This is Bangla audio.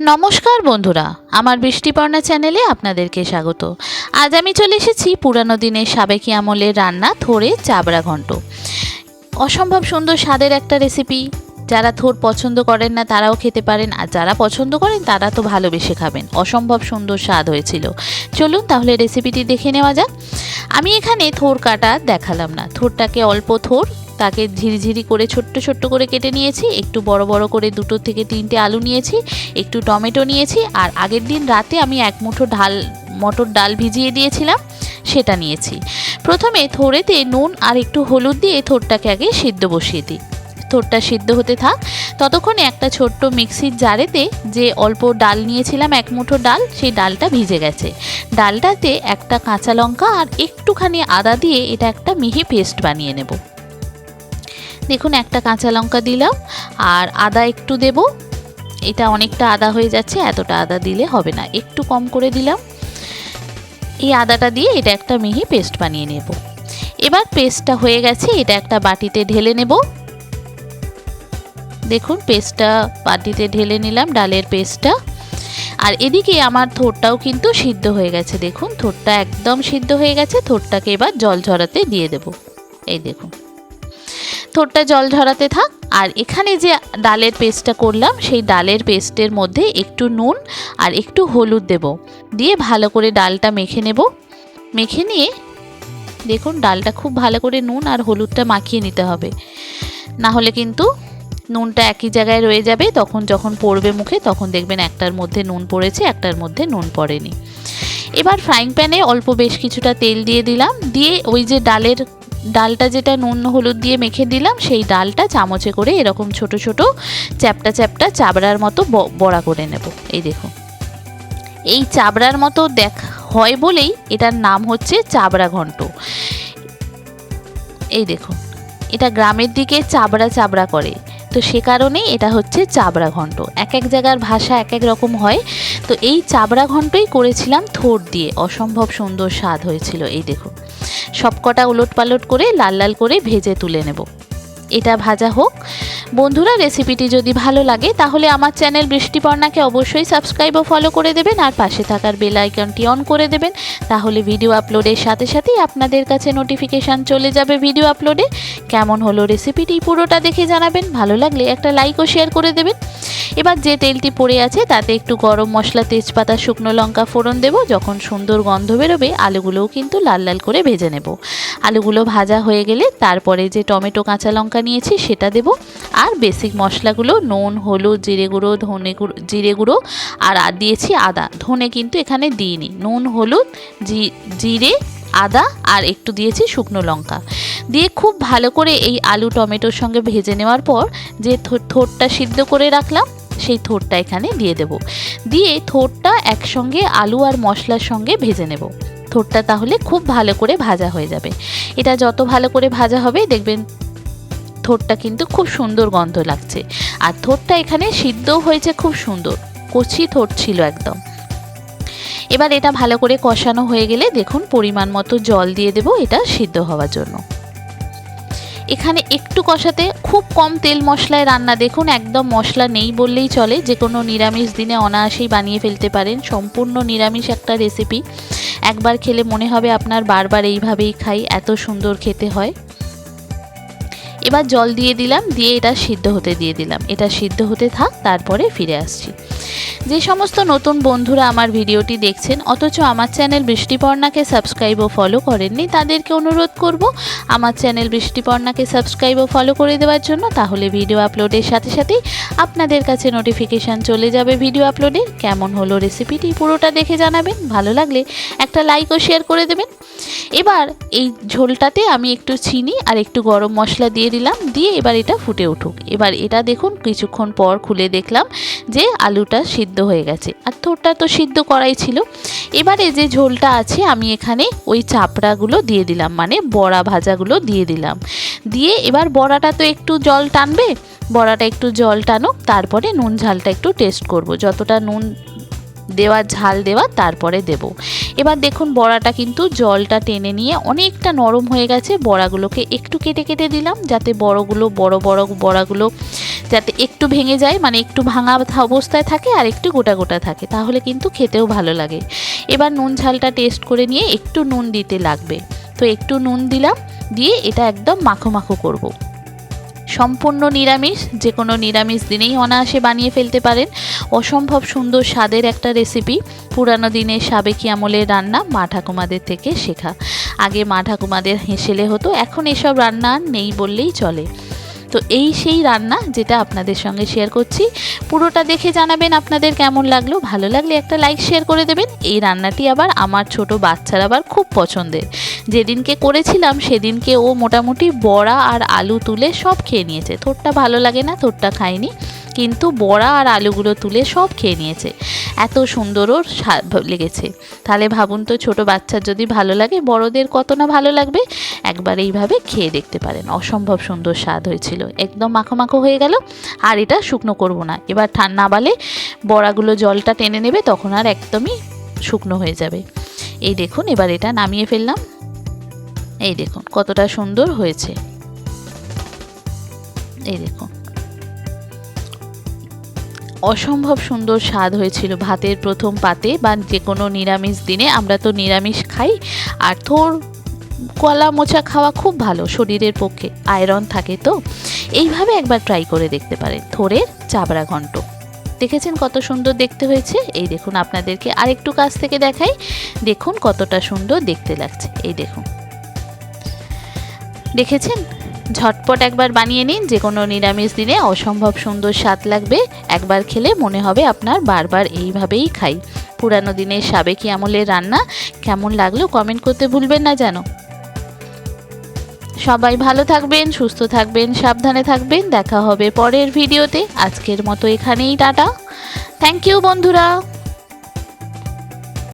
নমস্কার বন্ধুরা, আমার বৃষ্টিপর্ণা চ্যানেলে আপনাদেরকে স্বাগত। আজ আমি চলে এসেছি পুরানো দিনের সাবেকি আমলের রান্না থোড়ে চাবড়া ঘন্ট। অসম্ভব সুন্দর স্বাদের একটা রেসিপি। যারা থোর পছন্দ করেন না, তারাও খেতে পারেন, আর যারা পছন্দ করেন, তারা তো ভালোবেসে খাবেন। অসম্ভব সুন্দর স্বাদ হয়েছিল। চলুন তাহলে রেসিপিটি দেখে নেওয়া যাক। আমি এখানে থোর কাটা দেখালাম না। থোরটাকে অল্প থোর তাকে ঝিরিঝিরি করে, ছোট্ট ছোট্ট করে কেটে নিয়েছি। একটু বড় বড় করে দুটো থেকে তিনটে আলু নিয়েছি, একটু টমেটো নিয়েছি, আর আগের দিন রাতে আমি এক মুঠো ঢাল মটর ডাল ভিজিয়ে দিয়েছিলাম, সেটা নিয়েছি। প্রথমে থোড়েতে নুন আর একটু হলুদ দিয়ে থোরটাকে আগে সিদ্ধ বসিয়ে দিই। থোরটা সিদ্ধ হতে থাক। ততক্ষণে একটা ছোট্ট মিক্সির জারেতে যে অল্প ডাল নিয়েছিলাম, এক মুঠো ডাল, সেই ডালটা ভিজে গেছে। ডালটাতে একটা কাঁচা লঙ্কা আর একটুখানি আদা দিয়ে এটা একটা মিহি পেস্ট বানিয়ে নেব। দেখুন, একটা কাঁচা লঙ্কা দিলাম, আর আদা একটু দেব। এটা অনেকটা আদা হয়ে যাচ্ছে, এতটা আদা দিলে হবে না, একটু কম করে দিলাম। এই আদাটা দিয়ে এটা একটা মিহি পেস্ট বানিয়ে নেব। এবার পেস্টটা হয়ে গেছে, এটা একটা বাটিতে ঢেলে নেব। দেখুন, পেস্টটা বাটিতে ঢেলে নিলাম, ডালের পেস্টটা। আর এদিকে আমার থোরটাও কিন্তু সিদ্ধ হয়ে গেছে, দেখুন, থোরটা একদম সিদ্ধ হয়ে গেছে, থোরটাকে এবার জল ঝরাতে দিয়ে দেব। এই দেখুন। থোরটা জল ঝরাতে থাক। আর এখানে যে ডালের পেস্টটা করলাম, সেই ডালের পেস্টের মধ্যে একটু নুন আর একটু হলুদ দেব। দিয়ে ভালো করে ডালটা মেখে নেব। মেখে নিয়ে দেখুন ডালটা খুব ভালো করে নুন আর হলুদটা মাখিয়ে নিতে হবে। না হলে কিন্তু নুনটা একই জায়গায় রয়ে যাবে। তখন যখন পড়বে মুখে, তখন দেখবেন একটার মধ্যে নুন পড়েছে, একটার মধ্যে নুন পড়েনি। এবার ফ্রাইং প্যানে অল্প বেশ কিছুটা তেল দিয়ে দিলাম। দিয়ে ওই যে ডালের ডালটা যেটা নুন, হলুদ দিয়ে মেখে দিলাম, সেই ডালটা চামচে করে এরকম ছোট ছোট চ্যাপটা চ্যাপটা চাবড়ার মতো বড়া করে নেব। এই দেখুন। এই চাবড়ার মতো দেখ, হয় বলেই এটার নাম হচ্ছে চাবড়া ঘন্ট। এই দেখুন, এটা গ্রামের দিকে চাবড়া চাবড়া করে। তো সে কারণেই এটা হচ্ছে চাবড়া ঘন্ট। এক এক জায়গার ভাষা এক এক রকম হয়। তো এই চাবড়া ঘন্টই করেছিলাম থোর দিয়ে। অসম্ভব সুন্দর স্বাদ হয়েছিল। এই দেখুন। সবকটা উলট পালট করে লাল লাল করে ভেজে তুলে নেব। এটা ভাজা হোক। বন্ধুরা, রেসিপিটি যদি ভালো লাগে, তাহলে আমার চ্যানেল বৃষ্টিপর্ণাকে অবশ্যই সাবস্ক্রাইব ও ফলো করে দেবেন আর পাশে থাকার বেল আইকনটি অন করে দেবেন। তাহলে ভিডিও আপলোডের সাথে সাথেই আপনাদের কাছে নোটিফিকেশান চলে যাবে ভিডিও আপলোডে। কেমন হলো রেসিপিটি পুরোটা দেখে জানাবেন। ভালো লাগলে একটা লাইক ও শেয়ার করে দেবেন। এবার যে তেলটি পড়ে আছে, তাতে একটু গরম মশলা, তেজপাতা, শুকনো লঙ্কা ফোড়ন দেব। যখন সুন্দর গন্ধ বেরোবে, আলুগুলোও কিন্তু লাল লাল করে ভেজে নেব। আলুগুলো ভাজা হয়ে গেলে তারপরে যে টমেটো, কাঁচা লঙ্কা নিয়েছি, সেটা দেব। আর বেসিক মশলাগুলো, নুন, হলুদ, জিরে গুঁড়ো, ধনে গুঁড়ো, জিরে গুঁড়ো, আর দিয়েছি আদা। ধনে কিন্তু এখানে দিইনি। নুন, হলুদ জিরে, আদা, আর একটু দিয়েছি শুকনো লঙ্কা। দিয়ে খুব ভালো করে এই আলু টমেটোর সঙ্গে ভেজে নেওয়ার পর যে থো- থোরটা সিদ্ধ করে রাখলাম, সেই থোরটা এখানে দিয়ে দেব। দিয়ে থোরটা একসঙ্গে আলু আর মশলার সঙ্গে ভেজে নেব। থোরটা তাহলে খুব ভালো করে ভাজা হয়ে যাবে। এটা যত ভালো করে ভাজা হবে, দেখবেন থোরটা কিন্তু খুব সুন্দর গন্ধ লাগছে। আর থোরটা এখানে সিদ্ধও হয়েছে খুব সুন্দর, কচি থোর ছিল একদম। এবার এটা ভালো করে কষানো হয়ে গেলে দেখুন পরিমাণ মতো জল দিয়ে দেব, এটা সিদ্ধ হওয়ার জন্য। এখানে একটু কষাতে খুব কম তেল মশলায় রান্না দেখুন, একদম মশলা নেই বললেই চলে। যে কোনো নিরামিষ দিনে অনায়াসেই বানিয়ে ফেলতে পারেন। সম্পূর্ণ নিরামিষ একটা রেসিপি একবার খেলে মনে হবে আপনার বারবার এইভাবেই খাই, এত সুন্দর খেতে হয়। এবার জল দিয়ে দিলাম, দিয়ে এটা সিদ্ধ হতে দিয়ে দিলাম। এটা সিদ্ধ হতে থাক, তারপরে ফিরে আসছি। যে সমস্ত নতুন বন্ধুরা আমার ভিডিওটি দেখছেন, অথচ আমার চ্যানেল বৃষ্টিপর্ণাকে সাবস্ক্রাইব ও ফলো করেননি, তাদেরকে অনুরোধ করব আমার চ্যানেল বৃষ্টিপর্ণাকে সাবস্ক্রাইব ও ফলো করে দেওয়ার জন্য। তাহলে ভিডিও আপলোডের সাথে সাথেই আপনাদের কাছে নোটিফিকেশান চলে যাবে ভিডিও আপলোডে কেমন হলো রেসিপিটি পুরোটা দেখে জানাবেন, ভালো লাগলে একটা লাইক ও শেয়ার করে দেবেন। এবার এই ঝোলটাতে আমি একটু চিনি আর একটু গরম মশলা দিয়ে দিলাম, দিয়ে এবার এটা ফুটে উঠুক। এবার এটা দেখুন, কিছুক্ষণ পর খুলে দেখলাম যে আলুটা সিদ্ধ হয়ে গেছে। আর থোরটা তো সিদ্ধ করাই ছিল। এবারে যে ঝোলটা আছে, আমি এখানে ওই চাপড়াগুলো দিয়ে দিলাম মানে বড়া ভাজাগুলো দিয়ে দিলাম। দিয়ে এবার বড়াটা তো একটু জল টানবে, বড়াটা একটু জল টানুক, তারপরে নুন ঝালটা একটু টেস্ট করব। যতটা নুন দেওয়া, ঝাল দেওয়া, তারপরে দেব। এবার দেখুন বড়াটা কিন্তু জলটা টেনে নিয়ে অনেকটা নরম হয়ে গেছে। বড়াগুলোকে একটু কেটে কেটে দিলাম যাতে বড়গুলো, বড় বড় বড়াগুলো যাতে একটু ভেঙে যায় মানে একটু ভাঙা অবস্থায় থাকে আর একটু গোটা গোটা থাকে। তাহলে কিন্তু খেতেও ভালো লাগে। এবার নুন ঝালটা টেস্ট করে নিয়ে একটু নুন দিতে লাগবে। তো একটু নুন দিলাম, দিয়ে এটা একদম মাখো মাখো করব। সম্পূর্ণ নিরামিষ, যে কোনো নিরামিষ দিনেই অনায়াসে বানিয়ে ফেলতে পারেন। অসম্ভব সুন্দর স্বাদের একটা রেসিপি, পুরানো দিনের সাবেকি আমলের রান্না মা ঠাকুমাদের থেকে শেখা। আগে মা ঠাকুমাদের হেঁসেলে হতো, এখন এসব রান্না নেই বললেই চলে। তো এই সেই রান্না যেটা আপনাদের সঙ্গে শেয়ার করছি। পুরোটা দেখে জানাবেন আপনাদের কেমন লাগল। ভালো লাগলে একটা লাইক শেয়ার করে দেবেন। এই রান্নাটি আবার আমার ছোট বাচ্চার আবার খুব পছন্দের। যেদিনকে করেছিলাম সেদিনকে ও মোটামুটি বড়া আর আলু তুলে সব খেয়ে নিয়েছে। থোরটা ভালো লাগে না থোরটা খায়নি। কিন্তু বড়া আর আলুগুলো তুলে সব খেয়ে নিয়েছে। এত সুন্দর ওর লেগেছে। তাহলে ভাবুন তো, ছোট বাচ্চার যদি ভালো লাগে, বড়দের কত না ভালো লাগবে, একবার এইভাবে খেয়ে দেখতে পারেন। অসম্ভব সুন্দর স্বাদ হয়েছিল। একদম মাখো মাখো হয়ে গেল। আর এটা শুকনো করব না। এবার ঠান্ডা বালে বড়াগুলো জলটা টেনে নেবে, তখন আর একদমই শুকনো হয়ে যাবে। এই দেখুন, এবার এটা নামিয়ে ফেললাম। এই দেখুন, কতটা সুন্দর হয়েছে। এই দেখুন। অসম্ভব সুন্দর স্বাদ হয়েছিল। ভাতের প্রথম পাতে বা যে কোনো নিরামিষ দিনে আমরা তো নিরামিষ খাই। আর থোর, কলা মোচা খাওয়া খুব ভালো শরীরের পক্ষে, আয়রন থাকে তো। এইভাবে একবার ট্রাই করে দেখতে পারেন থোরের চাবড়া ঘন্ট। দেখেছেন কত সুন্দর দেখতে হয়েছে? এই দেখুন আপনাদেরকে আরেকটু কাছ থেকে দেখাই। দেখুন কতটা সুন্দর দেখতে লাগছে। এই দেখুন। দেখেছেন? ঝটপট একবার বানিয়ে নিন যে কোনো নিরামিষ দিনে অসম্ভব সুন্দর স্বাদ লাগবে। একবার খেলে মনে হবে আপনার বারবার এইভাবেই খাই। পুরানো দিনের সাবেকি আমলের রান্না কেমন লাগল কমেন্ট করতে ভুলবেন না যেন। সবাই ভালো থাকবেন, সুস্থ থাকবেন, সাবধানে থাকবেন। দেখা হবে পরের ভিডিওতে। আজকের মতো এখানেই টাটা। থ্যাংক ইউ বন্ধুরা।